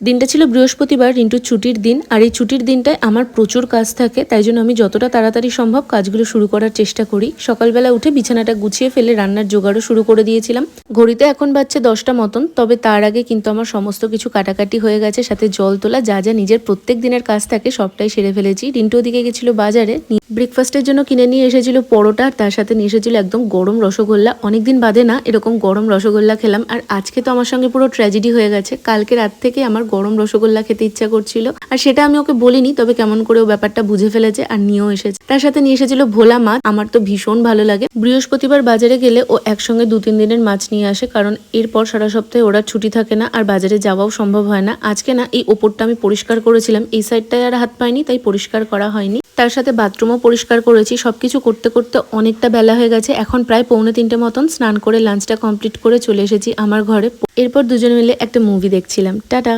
দিনটা ছিল বৃহস্পতিবার রিন্টুর ছুটির দিন, আর এই ছুটির দিনটায় আমার প্রচুর কাজ থাকে, তাই জন্য আমি যতটা তাড়াতাড়ি সম্ভব কাজগুলো শুরু করার চেষ্টা করি। সকালবেলা উঠে বিছানাটা গুছিয়ে ফেলে রান্নার জোগাড়ও শুরু করে দিয়েছিলাম। ঘড়িতে এখন বাজছে দশটা মতন, তবে তার আগে কিন্তু আমার সমস্ত কিছু কাটাকাটি হয়ে গেছে, সাথে জল তোলা, যা যা নিজের প্রত্যেক দিনের কাজ থাকে সবটাই সেরে ফেলেছি। রিন্টু ওদিকে গেছিল বাজারে ব্রেকফাস্টের জন্য কিনে নিয়ে এসেছিল পরোটা, আর তার সাথে নিয়ে এসেছিল একদম গরম রসগোল্লা। অনেকদিন বাদে না, এরকম গরম রসগোল্লা খেলাম, আর আজকে তো আমার সঙ্গে পুরো ট্র্যাজেডি হয়ে গেছে। কালকে রাত থেকে আমার গরম রসগোল্লা খেতে ইচ্ছা করছিল। আর সেটা আমি ওকে বলিনি, তবে কেমন করে ও ব্যাপারটা বুঝে ফেলেছে আর নিয়েও এসেছে। তার সাথে নিয়ে এসেছিল ভোলা মাছ, আমার তো ভীষণ ভালো লাগে। বৃহস্পতিবার বাজারে গেলে ও একসঙ্গে দু তিন দিনের মাছ নিয়ে আসে, কারণ এরপর সারা সপ্তাহে ওরা ছুটি থাকে না আর বাজারে যাওয়াও সম্ভব হয় না। আজকে না, এই ওপরটা আমি পরিষ্কার করেছিলাম। এই সাইডটায় আর হাত পাইনি, তাই পরিষ্কার করা হয়নি। তার সাথে বাথরুমও পরিষ্কার করেছি। সবকিছু করতে করতে অনেকটা বেলা হয়ে গেছে। এখন প্রায় পৌনে তিনটে মতন স্নান করে লাঞ্চটা কমপ্লিট করে চলে এসেছি আমার ঘরে। এরপর দুজন মিলে একটা মুভি দেখছিলাম। টাটা!